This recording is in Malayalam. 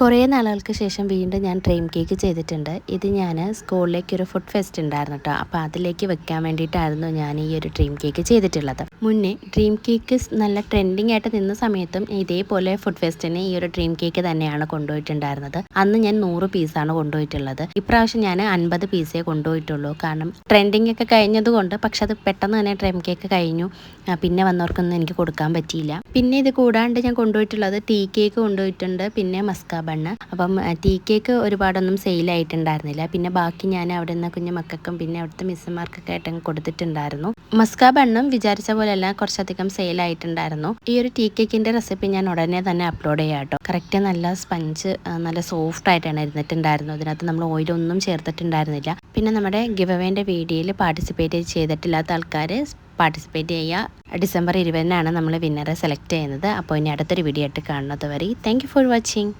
കുറേ നാളുകൾക്ക് ശേഷം വീണ്ടും ഞാൻ ഡ്രീം കേക്ക് ചെയ്തിട്ടുണ്ട്. ഇത് ഞാൻ സ്കൂളിലേക്ക് ഒരു ഫുഡ് ഫെസ്റ്റ് ഉണ്ടായിരുന്നു കേട്ടോ അപ്പോൾ അതിലേക്ക് വെക്കാൻ വേണ്ടിയിട്ടായിരുന്നു ഞാൻ ഈ ഒരു ഡ്രീം കേക്ക് ചെയ്തിട്ടുള്ളത്. മുന്നേ ഡ്രീം കേക്ക് നല്ല ട്രെൻഡിങ് ആയിട്ട് നിന്ന സമയത്തും ഇതേപോലെ ഫുഡ് ഫെസ്റ്റിന് ഈ ഒരു ഡ്രീം കേക്ക് തന്നെയാണ് കൊണ്ടുപോയിട്ടുണ്ടായിരുന്നത്. അന്ന് ഞാൻ നൂറ് പീസാണ് കൊണ്ടുപോയിട്ടുള്ളത്. ഇപ്രാവശ്യം ഞാൻ അൻപത് പീസേ കൊണ്ടുപോയിട്ടുള്ളൂ. കാരണം ട്രെൻഡിങ് ഒക്കെ കഴിഞ്ഞതുകൊണ്ട് പക്ഷെ അത് പെട്ടെന്ന് തന്നെ ഡ്രീം കേക്ക് കഴിഞ്ഞു. പിന്നെ വന്നവർക്കൊന്നും എനിക്ക് കൊടുക്കാൻ പറ്റിയില്ല. പിന്നെ ഇത് കൂടാണ്ട് ഞാൻ കൊണ്ടുപോയിട്ടുള്ളത് ടീ കേക്ക് കൊണ്ടുപോയിട്ടുണ്ട്. പിന്നെ മസ്ക ബണ്ണ്. അപ്പം ടീ കേക്ക് ഒരുപാടൊന്നും സെയിലായിട്ടുണ്ടായിരുന്നില്ല. പിന്നെ ബാക്കി ഞാൻ അവിടെ നിന്ന് കുഞ്ഞു മക്കൾക്കും പിന്നെ അവിടുത്തെ മിസ്സുമാർക്കൊക്കെ ആയിട്ട് കൊടുത്തിട്ടുണ്ടായിരുന്നു. മസ്ക ബണ്ണും വിചാരിച്ച പോലെയല്ല കുറച്ചധികം സെയിലായിട്ടുണ്ടായിരുന്നു. ഈ ഒരു ടീ കേക്കിന്റെ റെസിപ്പി ഞാൻ ഉടനെ തന്നെ അപ്ലോഡ് ചെയ്യാം കേട്ടോ. കറക്റ്റ് നല്ല സ്പഞ്ച് നല്ല സോഫ്റ്റ് ആയിട്ടാണ് ഇരുന്നിട്ടുണ്ടായിരുന്നു അതിനകത്ത് നമ്മൾ ഓയിലൊന്നും ചേർത്തിട്ടുണ്ടായിരുന്നില്ല. പിന്നെ നമ്മുടെ ഗിവ് വീഡിയോയിൽ പാർട്ടിസിപ്പേറ്റ് ചെയ്തിട്ടില്ലാത്ത ആൾക്കാർ പാർട്ടിസിപ്പേറ്റ് ചെയ്യുക. ഡിസംബർ ഇരുപതിനാണ് നമ്മൾ വിന്നറെ സെലക്ട് ചെയ്യുന്നത്. അപ്പോൾ ഇനി അടുത്തൊരു വീഡിയോ ആയിട്ട് കാണുന്നത് വരെ. Thank for watching